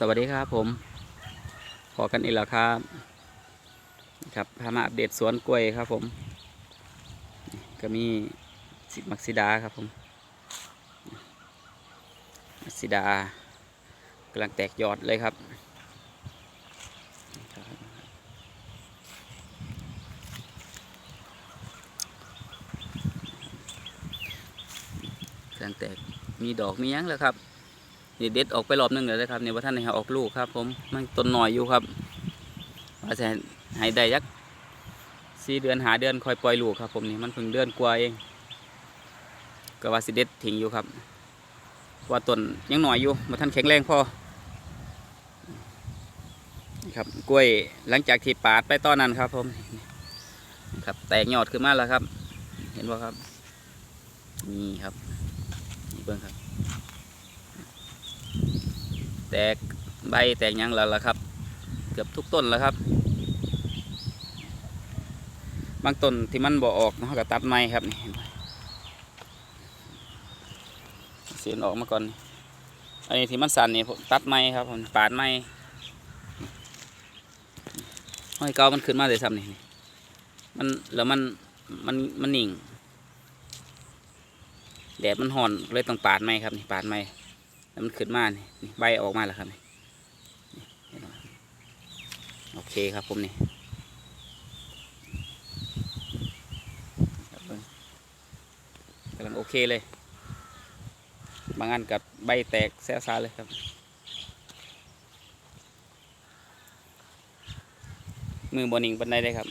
สวัสดีครับผม พอกันอีกแล้วครับ ครับพามาอัปเดตสวนกล้วยครับผม ก็มีสิมักซิดาครับผมมักซิดากำลังแตกยอดเลยครับ กำลังแตกมีดอกมียังแล้วครับ นี่เด็ดออกไปรอบหนึงแล้วนะครับนี่ว่าท่านให้ออกลูกครับ ผมมันต้นหน่อยอยู่ครับว่าจะให้ได้ยักสี่เดือนหาเดือนคอยปล่อยลูกครับ ผมนี่มันเพิ่งเดือนกว่าเองก็ว่าสิเด็ดทิ้งอยู่ครับ ว่าต้นยังหน่อยอยู่มาท่านแข็งแรงพอครับกล้วยหลังจากที่ปาดไปตอนนั้นครับ ผมครับแตกยอดขึ้นมาแล้วครับ เห็นว่าครับนี่ครับนี่เบิ้งครับ ตกใบแตกยังแล้วล่ะครับ เกือบทุกต้นแล้วครับ บางต้นที่มันบ่ออกนะเราก็ตัดไม้ครับนี่เสียนออกมาก่อน อันนี้ที่มันสั่นนี่ผมตัดไม้ครับผมปาดไม้ห้อยเกามันขึ้นมาเลยซ้ำนี่นี่มันแล้วมันมันมันหนิ่งแดดมันห่อนเลยต้องปาดไม้ครับนี่ปาดไม้ แล้วมันขึ้นมานี่นี่ใบออกมาแล้วครับนี่โอเคครับผมนี่กำลังโอเคเลย บางอันกับใบแตกแซ่ซาเลยครับ มือบอนิ่งปันไดเลยครับ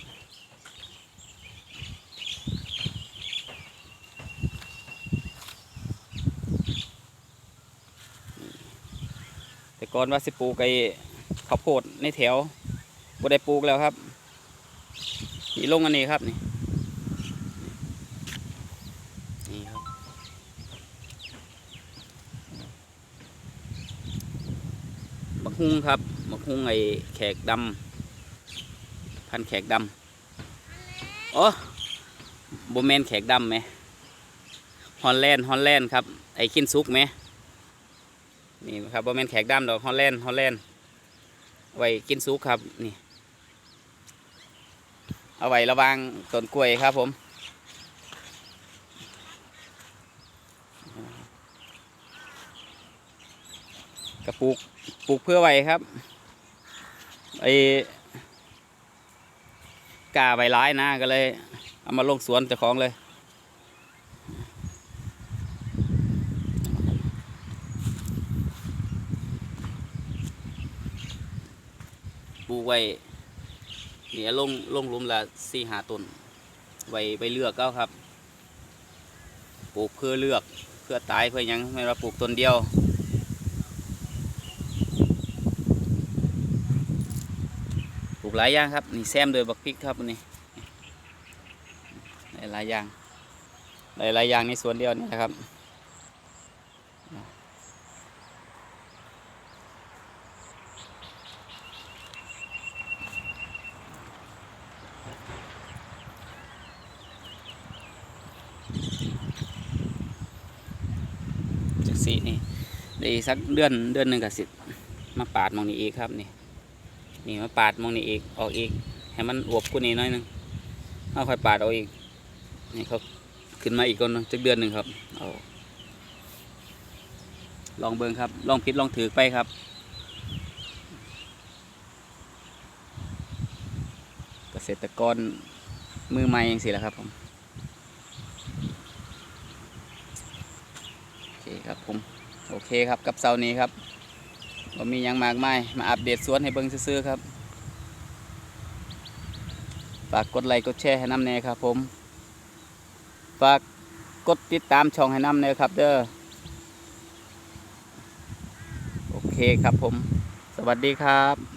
ก่อนว่าสิปลูกไอ้ข้าวโพดในแถวบ่ได้ปลูกแล้วครับนี่ลงอันนี้ครับนี่นี่ครับบักฮุงครับบักฮุงไอ้แขกดำพันแขกดำโอ้โบแมนแขกดำไหมฮอลแลนด์ฮอลแลนด์ครับไอ้ขินซุกไหม นี่ครับบ่แมนแขกดำดอกฮอลแลนด์ฮอลแลนด์ไว้กินซุกครับนี่ เอาไว้ระวางต้นกล้วยครับผมกระปลูกปลูกเพื่อไว้ครับไอ้กาใบร้ายนะก็เลย เอามาลงสวนเจ้าของเลย ปลูกไว้เนี่ยลงลงลุมละสี่หาต้นไว้ไปเลือกก็ครับ ปลูกเพื่อเลือกเพื่อตายเพื่อยังไม่ว่าปลูกต้นเดียวปลูกหลายอย่างครับนี่แซมโดยบักพริกครับนี่หลายอย่างหลายๆอย่างในสวนเดียวนี่นะครับ สีนี่เดี๋ยวสักเดือนเดือนหนึ่งกับสิมาปาดมองนี้อีกครับนี่นี่มาปาดมองนี้อีกออกอีกให้มันอวบกว่านี้น้อยหนึงเอาค่อยปาดเอาอีกนี่เขาขึ้นมาอีกคนหนึ่งจักเดือนหนึ่งครับเอาลองเบิ่งครับ ลองพิดลองถือไปครับเกษตรกรมือใหม่ยังสิแหละครับผม โอเครับผมโอเคครับกับเสาร์นี้ครับก็มียังมากมายมาอัปเดตสวนให้เบิ่งซื้อครับฝากกดไลค์กดแชร์ให้น้ำแน่ครับผมฝากกดติดตามช่องให้น้ำแน่ครับ เด้อโอเคครับผม สวัสดีครับ